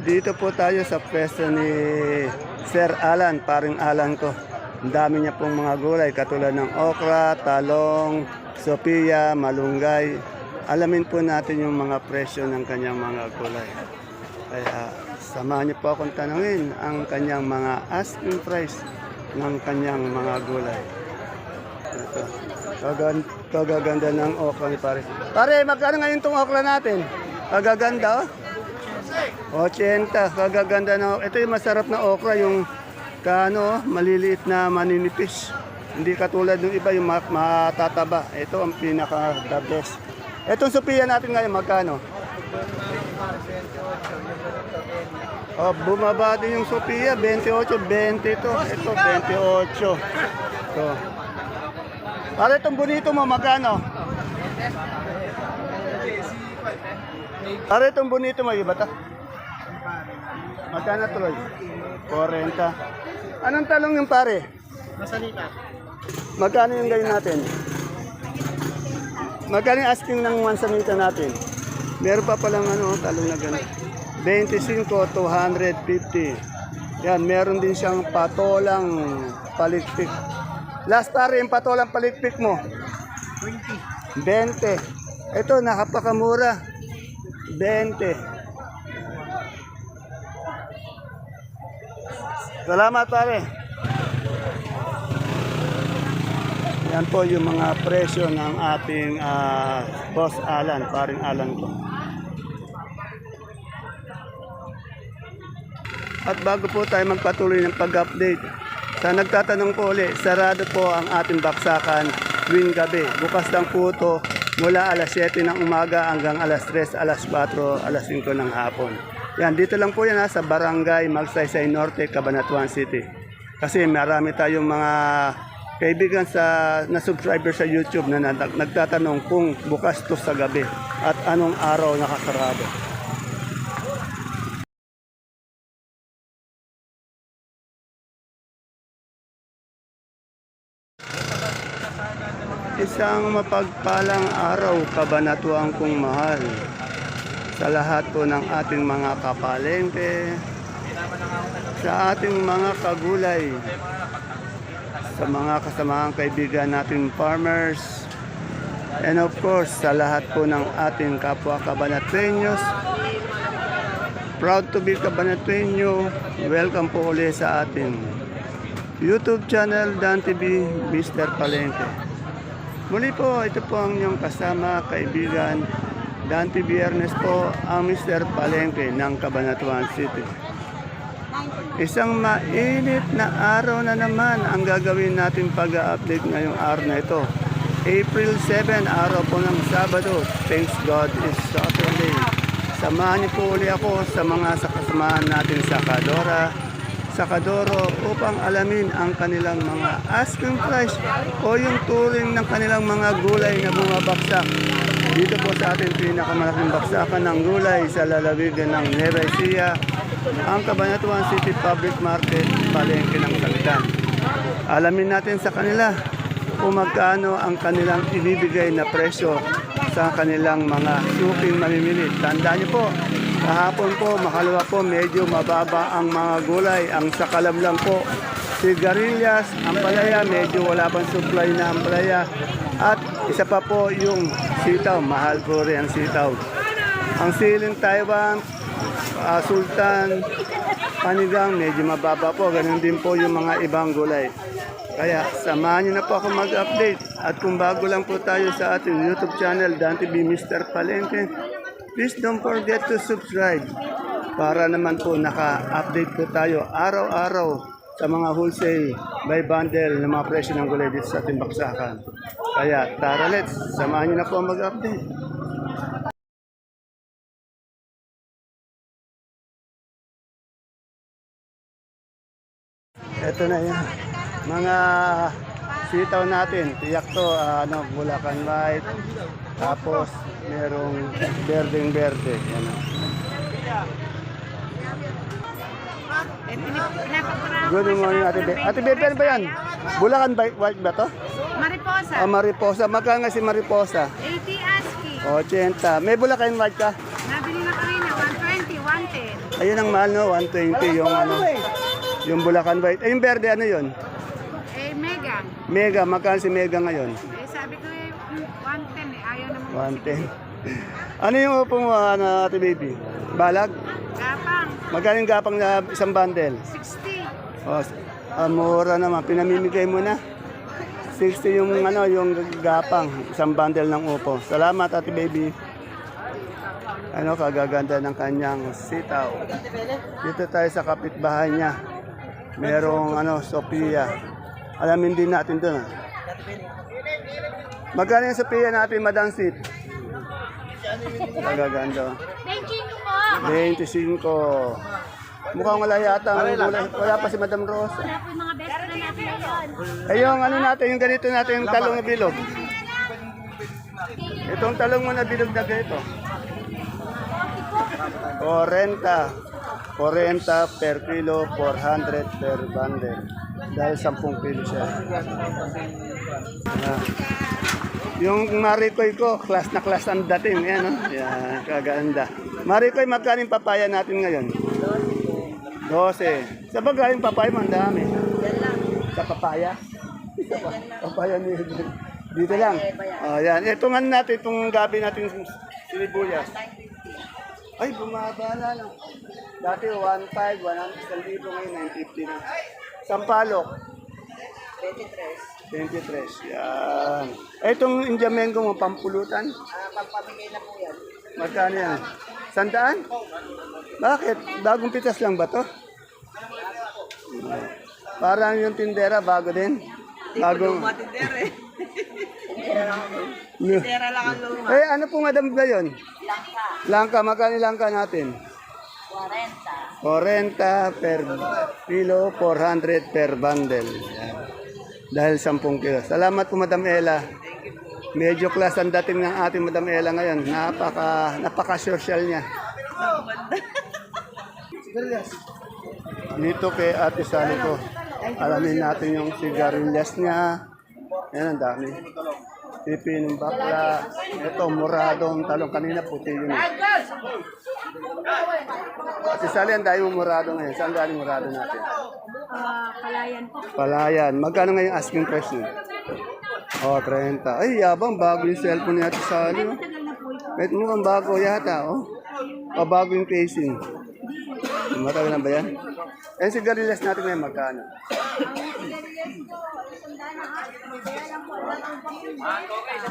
Dito po tayo sa pwesto ni Sir Alan, paring Alan ko. Ang dami niya pong mga gulay katulad ng okra, talong, sopiya, malunggay. Alamin po natin yung mga presyo ng kanyang mga gulay. Kaya samahan niyo po akong tanungin ang kanyang mga asking price ng kanyang mga gulay. Ito. Kagan kagaganda ng okra ni pare. Pare, magkano ngayon itong okra natin? Kagaganda, oh. 80, kagaganda na. Ito yung masarap na okra, yung kano, maliliit na maninipis. Hindi katulad ng iba yung ma- matataba. Ito ang pinaka the best. Itong Sophia natin ngayon, magkano? Oh, bumaba din yung Sophia, 28, 20 to. Ito, 28. Ito. Para itong bonito mo, magkano? Para itong bonito mo, iba ta? Magkano tuloy? 40. Anong talong yung pare? Masalita. Magkano yung gayon natin? Magkano yung asking ng mansanita natin? Meron pa palang ano, talong na gano'n. 25, 250. Yan, meron din siyang patolang palikpik. Last pare, yung patolang palikpik mo? 20. 20. Ito, nakapakamura. 20. Salamat pare. Yan po yung mga presyo ng ating ah, boss Alan, paring Alan ko. At bago po tayo magpatuloy ng pag-update, sa nagtatanong po ulit, sarado po ang ating baksakan tuwing gabi. Bukas lang po ito mula alas 7 ng umaga hanggang alas 3, alas 4, alas 5 ng hapon. Yan, dito lang po yan ha, sa Barangay Magsaysay Norte, Cabanatuan City. Kasi marami tayong mga kaibigan sa na subscriber sa YouTube na nag- nagtatanong kung bukas to sa gabi at anong araw nakasarado. Isang mapagpalang araw, kabanatuang kong mahal. Sa lahat po ng ating mga kapalengke, sa ating mga kagulay, sa mga kasamaang kaibigan nating farmers, and of course, sa lahat po ng ating kapwa kabanatuenyos, proud to be kabanatuenyo, welcome po ulit sa ating YouTube channel Dan TV Mr. Palengke. Muli po, ito po ang inyong kasama, kaibigan, Dante Biernes po, ang Mr. Palengke ng Cabanatuan City. Isang mainit na araw na naman ang gagawin natin pag-update ngayong araw na ito. April 7, araw po ng Sabado. Thanks God is Saturday. Samahan niyo po uli ako sa mga sakasamahan natin sa Kadora, sa Kadoro upang alamin ang kanilang mga asking price o yung turing ng kanilang mga gulay na bumabaksak. Dito po sa ating pinakamalaking baksakan ng gulay sa lalawigan ng Nueva Ecija, ang Cabanatuan City Public Market, palengke ng Sagitan. Alamin natin sa kanila kung magkano ang kanilang ibibigay na presyo sa kanilang mga suking mamimili. Tandaan niyo po, kahapon po, makalawa po, medyo mababa ang mga gulay. Ang sakalam lang po, sigarilyas, ampalaya, medyo wala pang supply na ampalaya. At isa pa po yung sitaw, mahal po rin ang sitaw. Ang siling Taiwan, ah, Sultan, Panigang, medyo mababa po. Ganun din po yung mga ibang gulay. Kaya samahan niyo na po ako mag-update. At kung bago lang po tayo sa ating YouTube channel, Dan TV Mr. Palengke, please don't forget to subscribe para naman po naka-update po tayo araw-araw sa mga wholesale by bundle ng mga presyo ng gulay dito sa ating baksakan. Kaya tara let's, samahan niyo na po mag-update. Ito na yan. Mga sitaw natin. Tiyak to, ah, ano, Bulacan White. Tapos, merong berdeng berde. Yan. Good morning, Ate Be. Ate Bebe, ano ba yan? Bulacan White ba to? Mariposa. Ah, Mariposa. Magkano nga si Mariposa? 80 ASCII. 80. May Bulacan White ka? Nabili na kanina, 120, Ayun ang mahal, no? 120 yung ano. Yung Bulacan White. Eh, yung verde, ano yun? Eh, mega. Mega, magkano si Mega ngayon? Eh, sabi ko eh, mm, 110 eh. Ayaw naman. 110. ano yung upo mo, ano, ate baby? Balag? Yung gapang na isang bundle? 60. O, ah, mura naman. Pinamimigay mo na. 60 yung ano, yung gapang, isang bundle ng upo. Salamat, ate baby. Ano, kagaganda ng kanyang sitaw. Dito tayo sa kapitbahay niya. Merong ano, Sophia. Alamin din natin doon. Ah. Magkano yung Sophia natin, Madam Sit? Kagaganda. 25. Mukhang wala yata. Wala, wala pa si Madam Rosa. Wala po yung mga best friend natin ngayon. Ay, yung ano natin, yung ganito natin, yung talong na bilog. Itong talong mo na bilog na ganito. 40. 40 per kilo, 400 per bundle. Dahil 10 kilo siya. Ah. Yung marikoy ko, class na class ang dating. Yan, no? Yan, kaganda. Marikoy, magkano yung papaya natin ngayon? 12. Sa bagay yung papaya mo, ang dami. Sa papaya? Sa pa- papaya ni dito lang. Oh, yan. Ito nga natin, itong gabi natin sinibuyas. Ay, bumaba na lang. Dati 1.5, 100, 1,000 ngayon, 950 na. Sampalok. 23. 23, yan. Eh, itong Indiamengo mo, pampulutan? Ah, pagpamigay na po yan. Magkano yan? Sandaan? Bakit? Bagong pitas lang ba to? Parang yung tindera, bago din. Bagong... Matindera eh. No. Tindera lang ang luma. Eh, ano po nga ba yun? Langka. Magkano yung langka natin? 40. 40 per kilo, 400 per bundle. Yan. Dahil 10 kilo. Salamat po, Madam Ella. Medyo class ang dating ng ating Madam Ella ngayon. Napaka, napaka-social niya. Dito kay Ate Sally ko. Alamin natin yung sigarilyas niya. Yan ang dami. Pipi ng bakla. Ito, muradong talong. Kanina puti yun. Ate Sally, ang mong murado ngayon. Saan galing murado natin? Ah, palayan po. Palayan. Magkano ngayon asking price niyo? Oh, 30. Ay, yabang. Bago yung cellphone ni Ate Sally. Oh. Wait mo ang bago yata, oh. O bago yung casing. Matagal na ba yan? Eh, sigarilyas natin ngayon magkano?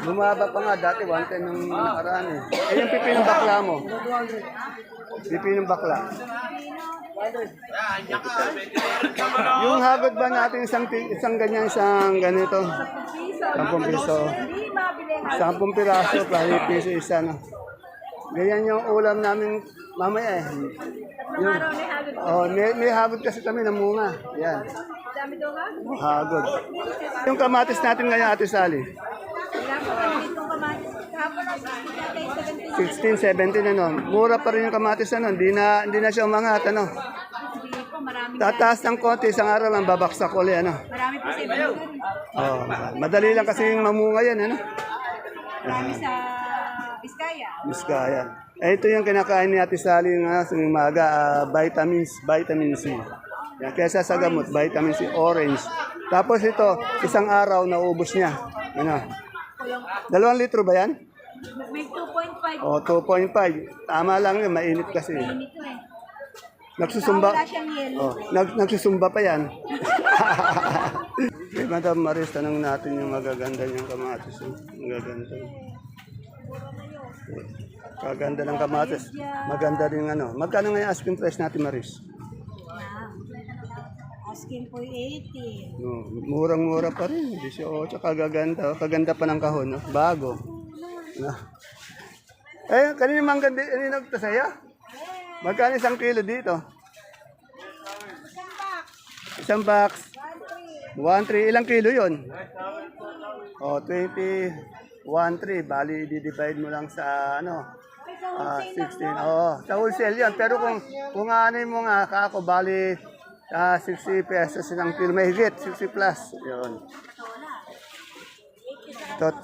Bumaba pa nga dati, 110 nung nakaraan eh. Eh, yung pipi ng bakla mo? Pipi ng bakla. yung hagod ba natin isang, isang ganyan, isang ganito? 10 piso. 10 piraso, kahit piso isa na. Ganyan yung ulam namin mamaya eh. Yung, oh, may, may hagod kasi kami ng munga. Yan. Dami daw ka? Hagod. Yung kamatis natin ngayon, Ate Sally. Wala po kami dito kamatis. Kahapon na sa 16, 17. 17 ano. Mura pa rin yung kamatis ano. Hindi na, hindi na siya umangat ano. Tataas ng konti, isang araw lang babaksak ulit ano. Marami po sa ibang. Oh, madali lang kasi yung mamunga yan ano. Marami sa Biskaya. Biskaya. Eh, ito yung kinakain ni Ate Sally nga sa umaga, ah, vitamins, vitamin C. Yan, kesa sa gamot, vitamin C, orange. Tapos ito, isang araw naubos niya. Ano? Dalawang litro ba yan? May 2.5 O, 2.5. Tama lang yun, mainit kasi. nito eh. Nagsusumba. Wala siyang yellow. Oh, nag, nagsusumba pa yan. Kay Madam Maris, tanong natin yung magaganda niyang kamatis. oh. Magaganda. Kaganda ng kamatis. Maganda rin ano. Magkano nga yung asking price natin, Maris? Asking po 80. No, murang-mura pa rin. 18. Kagaganda. oh. Kaganda pa ng kahon. No? Bago. No. Eh, kanina mang ganda. Ano yung nagta sa'yo? Magkano isang kilo dito? Isang box. 1-3. Ilang kilo yun? O, 20. 1-3. Bali, di-divide mo lang sa ano. Ah, 16. Oo. Sa wholesale yan. Pero kung kung ano mo nga, kako, bali ah, 60 pesos isang kilo. May higit. 60 plus. Yun. Tot,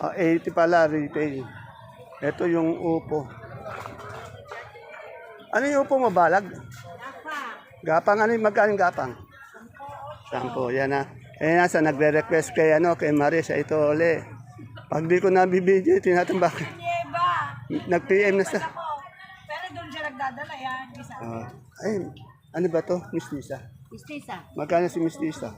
ah, 80 pala retail. Ito yung upo. Ano yung upo mo, balag? Apa. Gapang, ano yung magkano gapang? Sampo, yan na. Eh, nasa nagre-request kay, ano, kay Maris, ito uli. Pag di ko nabibidyo, tinatambak. Nag-PM na sa... Pero doon siya nagdadala yan. Isa. Ah, ay, ano ba to? Miss Lisa. Istisa. Magkano si Miss Lisa?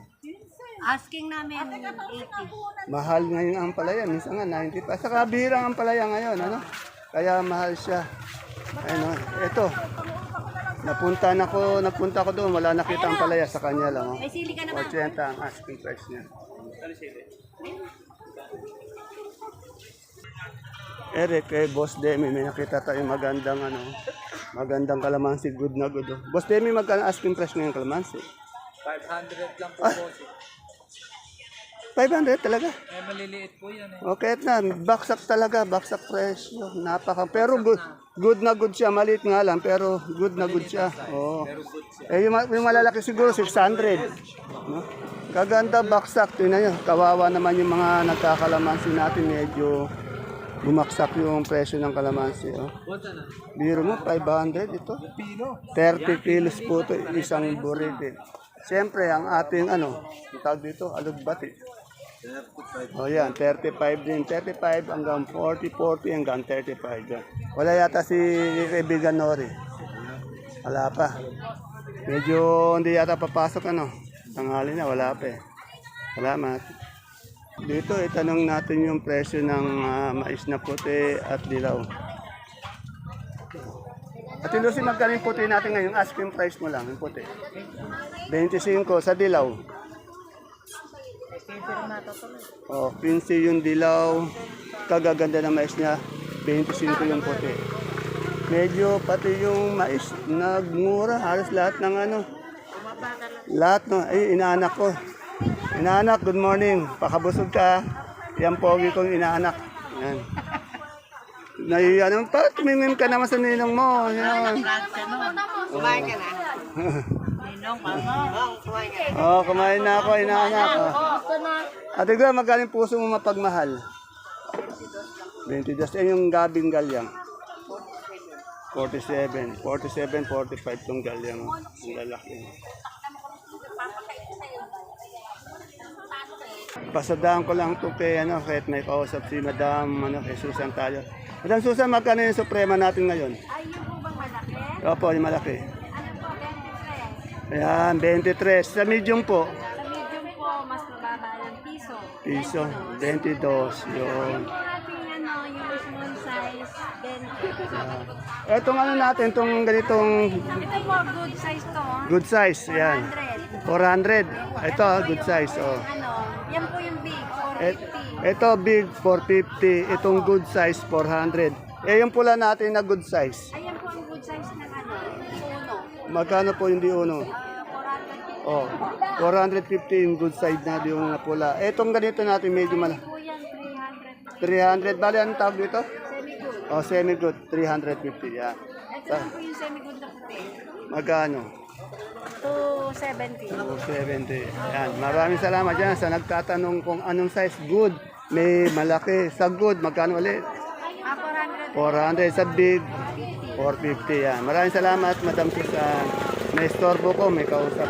Asking namin 80. Mahal ngayon ang palaya. Minsan nga 90 pa. Saka birang ang palaya ngayon. Ano? Kaya mahal siya. Ano, ito. Napunta na ko, napunta ko doon. Wala nakita ang palaya sa kanya lang. Oh. May sili ka naman. 80 ang asking price niya. Eric, kay Boss Demi, may nakita tayong magandang ano, magandang kalamansi, good na good. oh. Boss Demi, magkano asking price ngayon kalamansi? 500 lang po Ah. po. 500 talaga. Eh, maliliit po yan eh. Okay na, baksak talaga, baksak presyo. Napaka, pero good, good na good siya. Maliit nga lang, pero good na good siya. Oo. Eh, yung, ma- yung malalaki siguro, 600. No? Kaganda, baksak. Tingnan nyo, kawawa naman yung mga nagkakalamansi natin. Medyo bumaksak yung presyo ng kalamansi. Oh. Biro mo, 500 ito. Pino. 30 kilos po ito, isang burete. Siyempre, ang ating ano, tawag dito, alugbati. O yan, 35 din. 35 hanggang 40, 40 hanggang 35 yan. Wala yata si kaibigan Nori. Wala pa. Medyo hindi yata papasok ano. Tanghali na, wala pa eh. Salamat. Dito, itanong natin yung presyo ng ah, mais na puti at dilaw. At magkano yung puti natin ngayon? Asking price mo lang, yung puti. 25 sa dilaw. Oh, 15 yung dilaw. Kagaganda ng mais niya. 25 yung puti. Medyo pati yung mais nagmura. Halos lahat ng ano. Lahat no. Ay, inaanak ko. Inaanak, good morning. Pakabusog ka. Yan pogi kong inaanak. Yan. Naiya naman. Pa, tumingin ka naman sa ninong mo. Yan. Kumain ka na. Oh, kumain na ako, inaanak. Oh. Ate Gwen, magkano yung puso mo mapagmahal? 22. Eh, yung gabing galyang? 47. 47, 45 tong galyang. Ang lalaki. Pasadaan ko lang to kay ano, kahit may kausap si Madam ano, kay Susan tayo. Madam Susan, magkano yung suprema natin ngayon? Ay, yung po bang malaki? Opo, yung malaki. Ano po, 23. Ayan, 23. Sa medium po, Sa medium po, mas mababa ng piso. piso, 22. Yun. Yung po natin ano, yung small size, 20. Etong ano natin, itong ganitong Ito po, good size to. oh. good size, yan. 100. 400. Ito, good size, oh. Ano, yan po yung big, Et, 450. ito, big, 450. Itong good size, 400. Eh, yung pula natin na good size. Ayan po ang good size ng ano, uno. Magkano po yung di uno? Uh, 400. Oh, 450 yung good side na yung na pula. Etong ganito natin, medyo mal Po yan, 300. 300. Bali, anong tawag dito? Semi-good. Oh, semi-good, 350. Yan. Ito lang po yung semi-good na puti. Magkano? 270. 270. Yan. Maraming salamat dyan sa nagtatanong kung anong size good. May malaki. Sa good, magkano ulit? Ah, 400. 400. Sa big, 450. Yan. Maraming salamat, Madam Susan. May storbo ko, may kausap.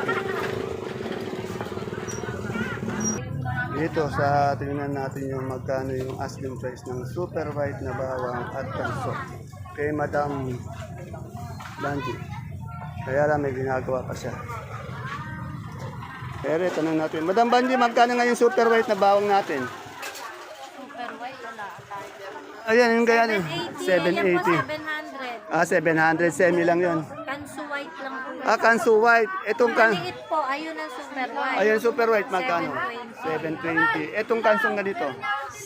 Dito sa tingnan natin yung magkano yung asking price ng super white na bawang at kanso. Kay Madam Banji. Kaya lang may ginagawa pa siya. Pero tanong natin. Madam Banji, magkano nga yung super white na bawang natin? Super white, wala. Ayan, yung kaya yun. 780. Yan po 780. 700. Ah, 700. Semi lang yun. Kanso white lang po. Ah, kanso white. Itong kan... Maliit po, ayun ang super white. Ayun, super white, magkano? 720. Itong kansong ganito?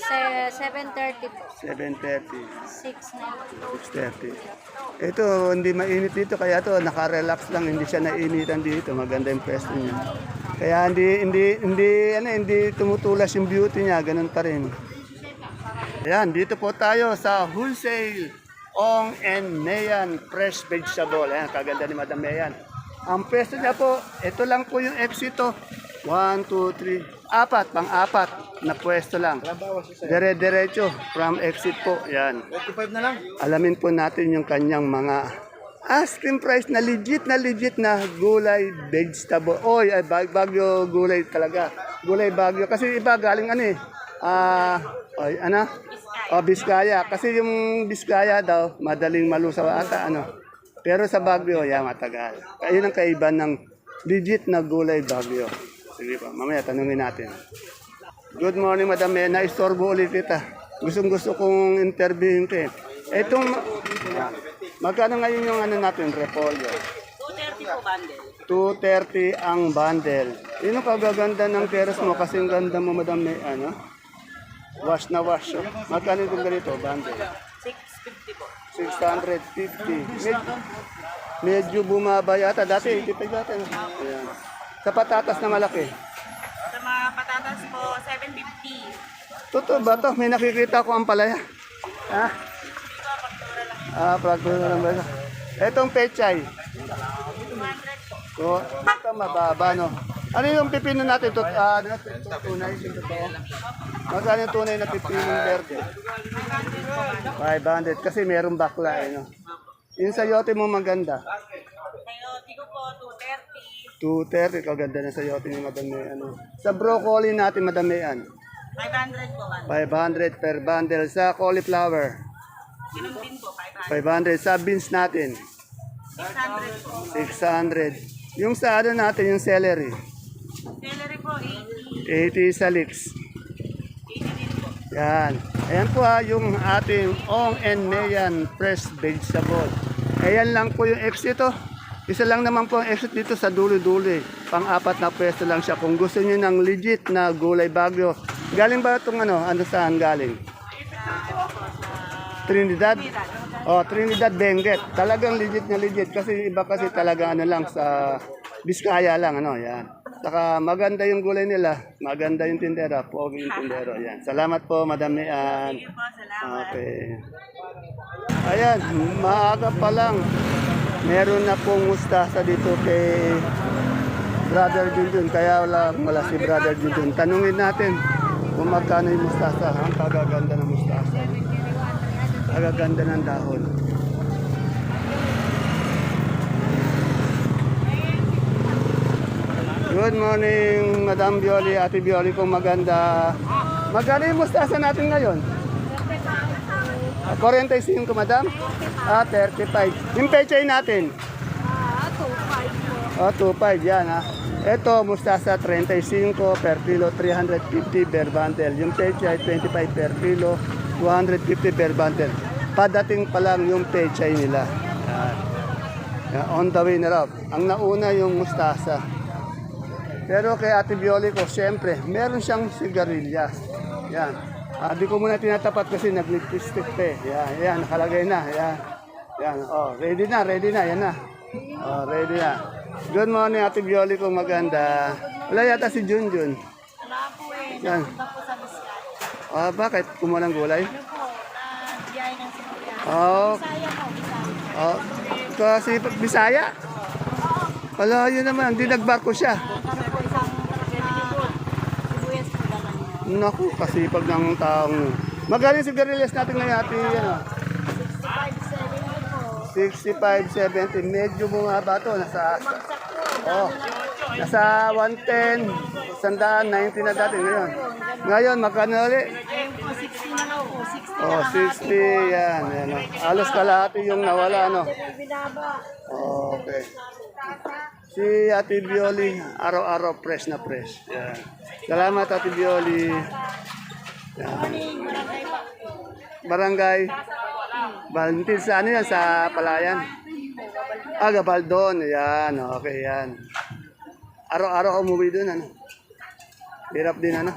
Se- 730 po. 730. 690. 630. Ito, hindi mainit dito, kaya to naka-relax lang, hindi siya nainitan dito. Maganda yung pwesto niya. Kaya hindi, hindi, hindi, ano, hindi tumutulas yung beauty niya, ganun pa rin. Ayan, dito po tayo sa wholesale Ong and Mayan Fresh Vegetable. Ayan, kaganda ni Madam Mayan. Ang pwesto niya po, ito lang po yung exito. 1, 2, 3, apat, pang-apat na pwesto lang. Dire-diretso from exit po. Yan. 25 na lang. Alamin po natin yung kanyang mga asking price na legit na legit na gulay vegetable. Oy, ay bag bagyo gulay talaga. Gulay bagyo kasi iba galing ano eh. Ah, oy, ano? O Biskaya kasi yung Biskaya daw madaling malusaw ata ano. Pero sa Bagyo, yan matagal. Ayun ang kaiba ng legit na gulay Bagyo. Sige pa, mamaya tanungin natin. Good morning, Madam May. Na-istorbo ulit kita. Gustong gusto kong interviewin ka eh. Itong, magkano ngayon yung ano natin, repolyo? 230 po bundle. 230 ang bundle. Yun ang kagaganda ng keros mo kasi ang ganda mo, Madam May, ano? Wash na wash. Oh. Magkano itong ganito, bundle? 650 po. 650. Med- medyo bumaba yata. Dati, 85 dati. Ayan. Sa patatas na malaki. Sa mga patatas po, 750. Totoo ba to? May nakikita ko ang palaya. Ha? Ah, praktura lang ba? Etong pechay. 200 po. ito mababa, no? Ano yung pipino natin? Tut ah, ano, tut- tunay. Magkano yung tunay na pipino verde? 500. Kasi merong bakla, eh, no? Yung sayote mo maganda. Sayote ko po, 230. 230, kaganda na sayote ni Madam May, ano. Sa broccoli natin, Madam Mayan. 500 po, man. 500 per bundle. Sa cauliflower, Ganun din po, 500. 500. Sa beans natin, 600 po. 600. Yung sa ano natin, yung celery, Celery po, 80. 80 sa leeks. 80 din po. Yan. Ayan po ha, yung ating Ong and Mayan fresh vegetable. Ayan lang po yung exit oh. Isa lang naman po ang exit dito sa dulo-dulo eh. Pang-apat na pwesto lang siya. Kung gusto niyo ng legit na gulay bagyo. Galing ba itong ano? Ano saan galing? Trinidad? Oh, Trinidad Benguet. Talagang legit na legit kasi iba kasi talaga ano lang sa Biskaya lang ano, yan. Saka maganda yung gulay nila, maganda yung tindera, pogi yung tindero, yan. Salamat po, Madam Mian. Thank you po, salamat. Okay. Ayan, maaga pa lang. Meron na pong mustasa dito kay Brother Junjun. Kaya wala, wala si Brother Junjun. Tanungin natin kung magkano yung mustasa. Ang kagaganda ng mustasa. Kagaganda ng dahon. Good morning, Madam Bioli, Ate Bioli, kung maganda. Magkano yung mustasa natin ngayon? Ah, 45, madam? Ah, 35. Yung pechay natin? Ah, 25 yan ha. Ito, mustasa 35 per kilo, 350 per bundle. Yung pechay, 25 per kilo, 250 per bundle. Padating pa lang yung pechay nila. Yan. Yan, on the way na raw. Ang nauna yung mustasa. Pero kay Ate Bioli ko, siyempre, meron siyang sigarilyas. Yan. Ah, di ko muna tinatapat kasi nag-lipstick eh. Yan, yan, nakalagay na. Yan. Yan, oh, ready na, ready na, yan na. Oh, ready na. Good morning, Ate Bioli ko, maganda. Wala yata si Junjun. Wala po eh. Yan. Ah, bakit? Kumuha ng gulay? Ano po, na biyay ng sinulyan. Oh, Bisaya po, Bisaya. oh, kasi Bisaya. Wala, yun naman, hindi nagbarko siya. Kami po isang uh, sibuyas po dala niya. Naku, kasipag ng taong. Magaling sigarilyas natin ngayon, Ate, ano? 65, 70 po. 65, 70, medyo bumaba to. Nasa, oh, nasa 110, 190 na dati ngayon. Ngayon, magkano ulit? Ayun po, 60 na lang po. 60 Oh, 60, yan. yan oh. Alos kalahati yung nawala, no? Binaba. Okay. Si Ate Bioli, araw-araw fresh na fresh. Yan. Salamat, Ate Bioli. Yan. Barangay. Valentin, sa ano yan? Sa Palayan? Ah, Gabaldon. Yan, okay yan. Araw-araw umuwi doon, ano? Hirap din, ano?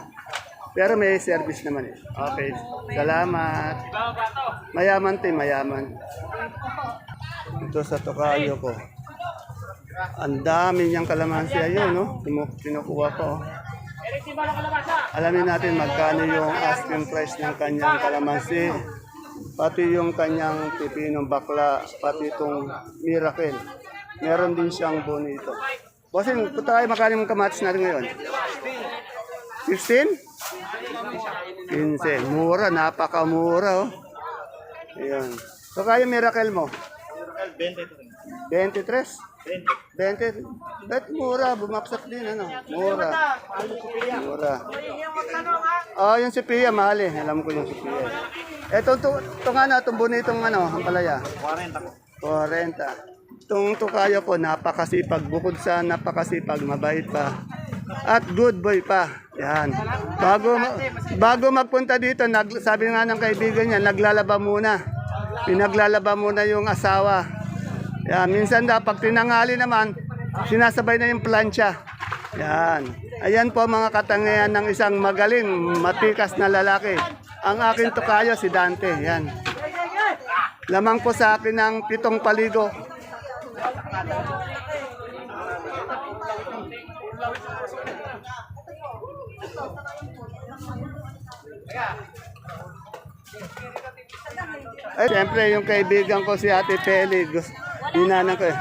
Pero may service naman eh. Okay. Salamat. Mayaman, te, mayaman. Ito sa tokayo ko. Ang dami niyang kalamansi ayun, no? Kinukuha ko. Alamin natin magkano yung asking price ng kanyang kalamansi. Pati yung kanyang pipinong bakla, pati itong miracle. Meron din siyang bonito. Bossing, punta tayo magkano yung kamatis natin ngayon? 16? 15. Mura, napakamura oh. Ayan. So kaya miracle mo? 23? 20. Bet mura, bumaksak din ano. Mura. Mura. Oh, yung si Pia, mahal eh. Alam ko yung si Pia. Ito, ito, ito nga na, itong bonitong ano, ang palaya. 40 40. Itong tukayo ko, napakasipag. Bukod sa napakasipag, mabait pa. At good boy pa. Yan. Bago, bago magpunta dito, nag, sabi nga ng kaibigan niya, naglalaba muna. Pinaglalaba muna yung asawa. Yan. Minsan daw, pag tinangali naman, sinasabay na yung plancha. Yan. Ayan po mga katangian ng isang magaling, matikas na lalaki. Ang akin tukayo si Dante. Yan. Lamang po sa akin ng pitong paligo. Ay, siyempre, yung kaibigan ko si Ate Peli, dinanan ko eh.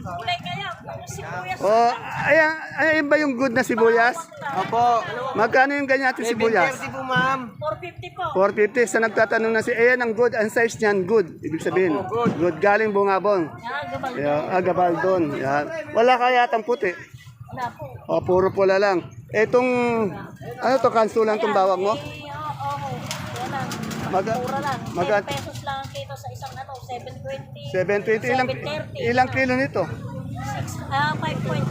Kulay kaya, sibuyas. Oh, ayan, ayan ba yung good na sibuyas? Opo. Magkano yung ganyan natin sibuyas? 730 po, ma'am. 450 po. 450. Sa nagtatanong na si, ayan ang good, ang size niyan, good. Ibig sabihin, good. Galing bungabong. Gabal. Yeah, agabal doon. Yan. Wala kaya atang puti. Wala po. O, puro pula lang. Etong, ano to, kanso lang tong bawang mo? Eh, oo, oo. Wala. Maga, Mura lang. maga, 10 pesos lang ang kilo sa isang ano, 720. 720. Ilang, 730. ilang kilo nito? Six- Ah, 5.5.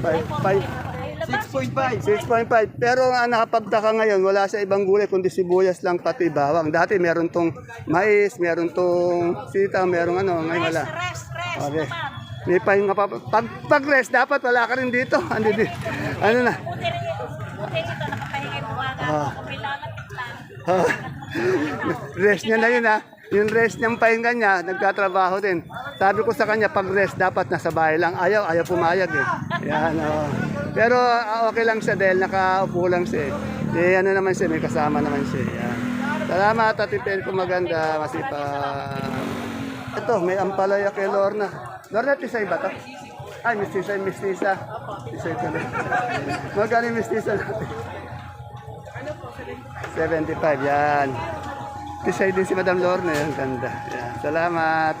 Five- five. Ayun lang ba? 6.5. 6.5. Pero ang nakapagtaka ngayon, wala sa ibang gulay kundi sibuyas lang pati bawang. Dati meron tong mais, meron tong sita, meron ano, ngayon wala. Rest, rest, rest Okay. naman. May pahinga pa. Pag, pag rest, dapat wala ka rin dito. Ano, di, ano na? Buti rin. Buti ito, nakapahinga yung buwaga. Ah. Kumilangat lang. Rest niya na yun ha. Yung rest niyang pahinga niya, nagtatrabaho din. Sabi ko sa kanya, pag rest, dapat nasa bahay lang. Ayaw, ayaw pumayag eh. Yan, oh. Pero ah, okay lang siya dahil nakaupo lang siya eh. Eh, ano naman siya, may kasama naman siya. Yan. Salamat, Ate Pen, kung maganda, masipag. Ito, may ampalaya kay Lorna. Lorna, tisay ba to? Ay, mistisa, mistisa. Tisay ko na. Magkano yung mistisa natin? 75, yan. Tisay din si Madam Lorna, yan, ganda. Yan. Salamat.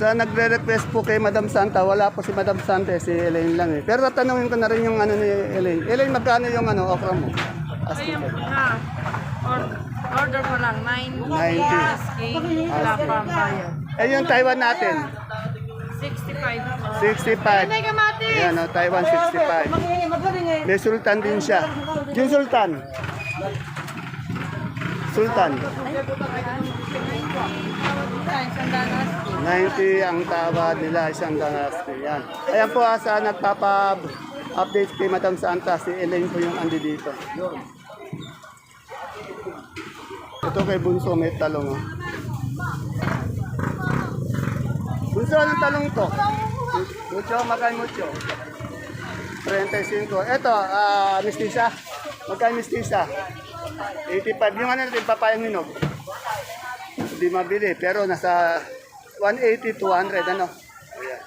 Sa nagre-request po kay Madam Santa, wala po si Madam Santa, eh, si Elaine lang eh. Pero tatanungin ko na rin yung ano ni Elaine. Elaine, magkano yung ano, okra mo? Asking ko. Ha, or- order mo lang, 90. 90. Asking, wala pa ang bayad. Eh, yung Taiwan natin, 65. 65. Ayan, oh, Taiwan 65. May sultan din siya. Yung sultan. Sultan. 90 ang tawad nila, isang danasti. Yan. Ayan po ah, sa nagpapa-update kay Madam Santa, si Elaine po yung andi dito. Ito kay Bunso, may talong. Oh. Bunso, anong talong to? Mucho, magkano mucho? 35. Ito, ah, mistisa. Magkano mistisa? 85. Yung ano natin, papayang hinog. Hindi mabili, pero nasa 180, 200, ano? Ayan.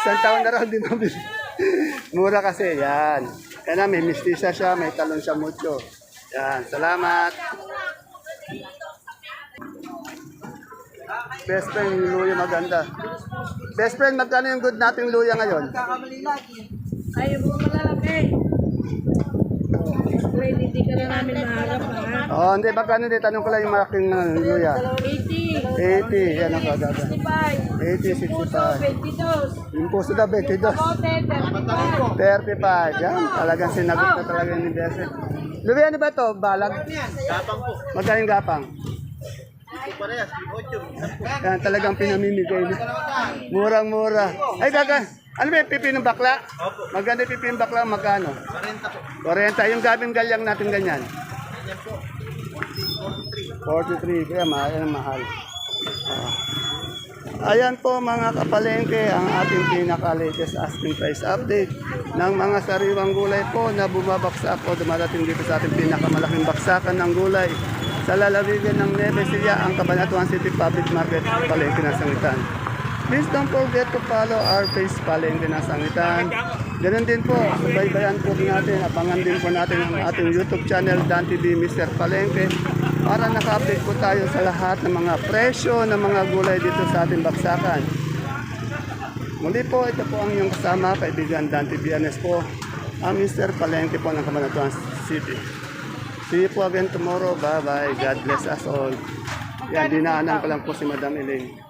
Isang taon na raw hindi mabili. Mura kasi, yan. Na, may mistisa siya, may talon siya mucho. Yan, salamat. Best friend, yung luya maganda. Best friend, magkano yung good nating luya ngayon? Ayaw mo malalaki. Wait, hindi ka na namin maharap ha. Oh, hindi, magkano din? Tanong ko lang yung malaking uh, luya. 80, 80, yan ang kagada. 65, 80, 65. 22, Yung puso na, 22. kote, 35. 35, yan. Talagang sinagot na talaga ni Bese. Luya, ano ba ito? Balag? Gapang po. Magkano yung gapang? Yan, talagang pinamimigay niya. Murang-mura. Ay, gaga. Ano ba yung pipi ng bakla? Opo. Maganda yung pipi ng bakla, magkano? 40 po. 40. Yung gabing galyang natin ganyan? 43. Kaya mahal, ang mahal. Ah. Ayan po mga kapalengke ang ating pinaka-latest asking price update ng mga sariwang gulay po na bumabaksak o dumadating dito sa ating pinakamalaking baksakan ng gulay sa lalawigan ng Nueva Ecija, ang Cabanatuan City Public Market, Palengke ng Sangitan. Please don't forget to follow our page Palengke ng Sangitan. Ganun din po, subaybayan po natin, abangan din po natin ang ating YouTube channel, Dan TV Mr. Palengke, para naka-update po tayo sa lahat ng mga presyo ng mga gulay dito sa ating baksakan. Muli po, ito po ang inyong kasama, kaibigan Dante Biernes po, ang Mr. Palengke po ng Cabanatuan City. See you po again tomorrow. Bye-bye. God bless us all. Yan, dinaanan ko lang po si Madam Elaine.